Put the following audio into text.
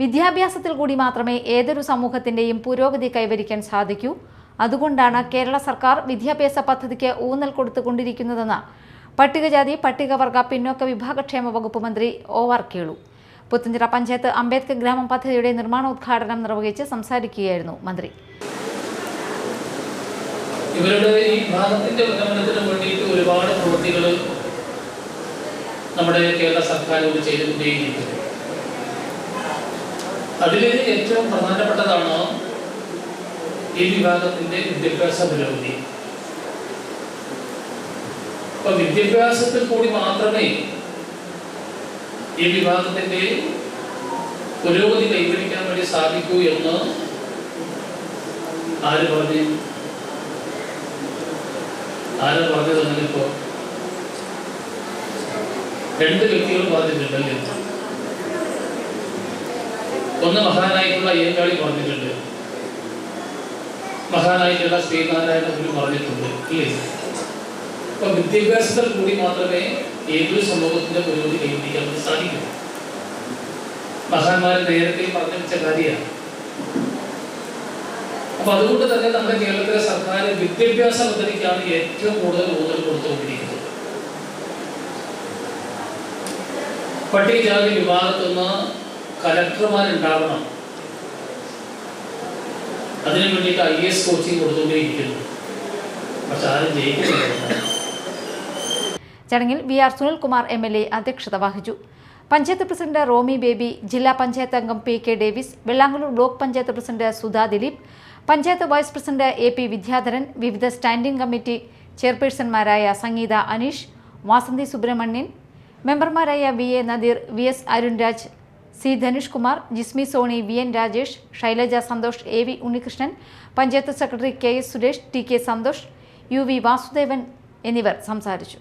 വിദ്യാഭ്യാസത്തിൽ കൂടി മാത്രമേ ഏതൊരു സമൂഹത്തിന്റെയും പുരോഗതി കൈവരിക്കാൻ സാധിക്കൂ. അതുകൊണ്ടാണ് കേരള സർക്കാർ വിദ്യാഭ്യാസ പദ്ധതിക്ക് ഊന്നൽ കൊടുത്തുകൊണ്ടിരിക്കുന്നതെന്ന് പട്ടികജാതി പട്ടികവർഗ പിന്നോക്ക വിഭാഗക്ഷേമ വകുപ്പ് മന്ത്രി ഒ ആർ കേളു. പുത്തഞ്ചിറ പഞ്ചായത്ത് അംബേദ്കർ ഗ്രാമം പദ്ധതിയുടെ നിർമ്മാണോദ്ഘാടനം നിർവഹിച്ച് സംസാരിക്കുകയായിരുന്നു മന്ത്രി. ഇവരുടെ ഈ ഭാഗത്തിന്റെ ഉന്നമനത്തിന് വേണ്ടിയിട്ട് ഒരുപാട് പ്രവൃത്തികൾ നമ്മുടെ കേരള സർക്കാർ ചെയ്തുകൊണ്ടേയിരിക്കുന്നു. അതിൽ ഏറ്റവും പ്രധാനപ്പെട്ടതാണ് ഈ വിഭാഗത്തിന്റെ വിദ്യാഭ്യാസ പുരോഗതി? അപ്പൊ വിദ്യാഭ്യാസത്തിൽ കൂടി മാത്രമേ ഈ വിഭാഗത്തിന്റെ പുരോഗതി കൈവരിക്കാൻ വേണ്ടി സാധിക്കൂ എന്ന് ആര് പറഞ്ഞു? ആരാ പറഞ്ഞത് അങ്ങനെ ഇപ്പോ? രണ്ട് വ്യക്തികൾ പറഞ്ഞിട്ടുണ്ടല്ലേ ഒന്ന് മഹാനായിട്ടുള്ള അയ്യങ്കാളി പറഞ്ഞിട്ടുണ്ട്. മഹാനായിട്ടുള്ള ശ്രീനാരായണ ഗുരു പറഞ്ഞിട്ടുണ്ട് ഇല്ലേ അപ്പൊ വിദ്യാഭ്യാസത്തിൽ കൂടി മാത്രമേ ഏതൊരു സമൂഹത്തിന്റെ പുരോഗതി കൈവരിക്കാൻ സാധിക്കൂ. മഹാന്മാർ നേരത്തെ പറഞ്ഞു വെച്ച കാര്യമാണ്. അപ്പൊ അതുകൊണ്ട് തന്നെ നമ്മുടെ കേരളത്തിലെ സർക്കാർ വിദ്യാഭ്യാസ പദ്ധതിക്കാണ് ഏറ്റവും കൂടുതൽ ഊന്നൽ കൊടുത്തുകൊണ്ടിരിക്കുന്നത്. പട്ടികജാതി വിഭാഗത്തുനിന്ന് കലക്ടർമാരുണ്ടാവണം. അതിനു വേണ്ടിയിട്ട് ഐ എസ് കോച്ചിങ് കൊടുത്തുകൊണ്ടേയിരിക്കുന്നു. പക്ഷെ ആരും ജയിക്കുന്നില്ല. ചടങ്ങിൽ V R Sunilkumar M L A അധ്യക്ഷത വഹിച്ചു. പഞ്ചായത്ത് പ്രസിഡന്റ് റോമി ബേബി ജില്ലാ പഞ്ചായത്ത് അംഗം P K Davis Vellangallur block panchayat president Sudha Dileep panchayat vice president A P Vidyadharan വിവിധ സ്റ്റാൻഡിംഗ് കമ്മിറ്റി ചെയർപേഴ്സൺമാരായ സംഗീത അനീഷ് വാസന്തി സുബ്രഹ്മണ്യൻ മെമ്പർമാരായ V A Nadeer V S Arunraj C Dhanush Kumar Jismy Soni V N Rajesh Shailaja Santhosh A V Unnikrishnan panchayat secretary K S Suresh T K Santhosh U V Vasudevan എന്നിവർ സംസാരിച്ചു.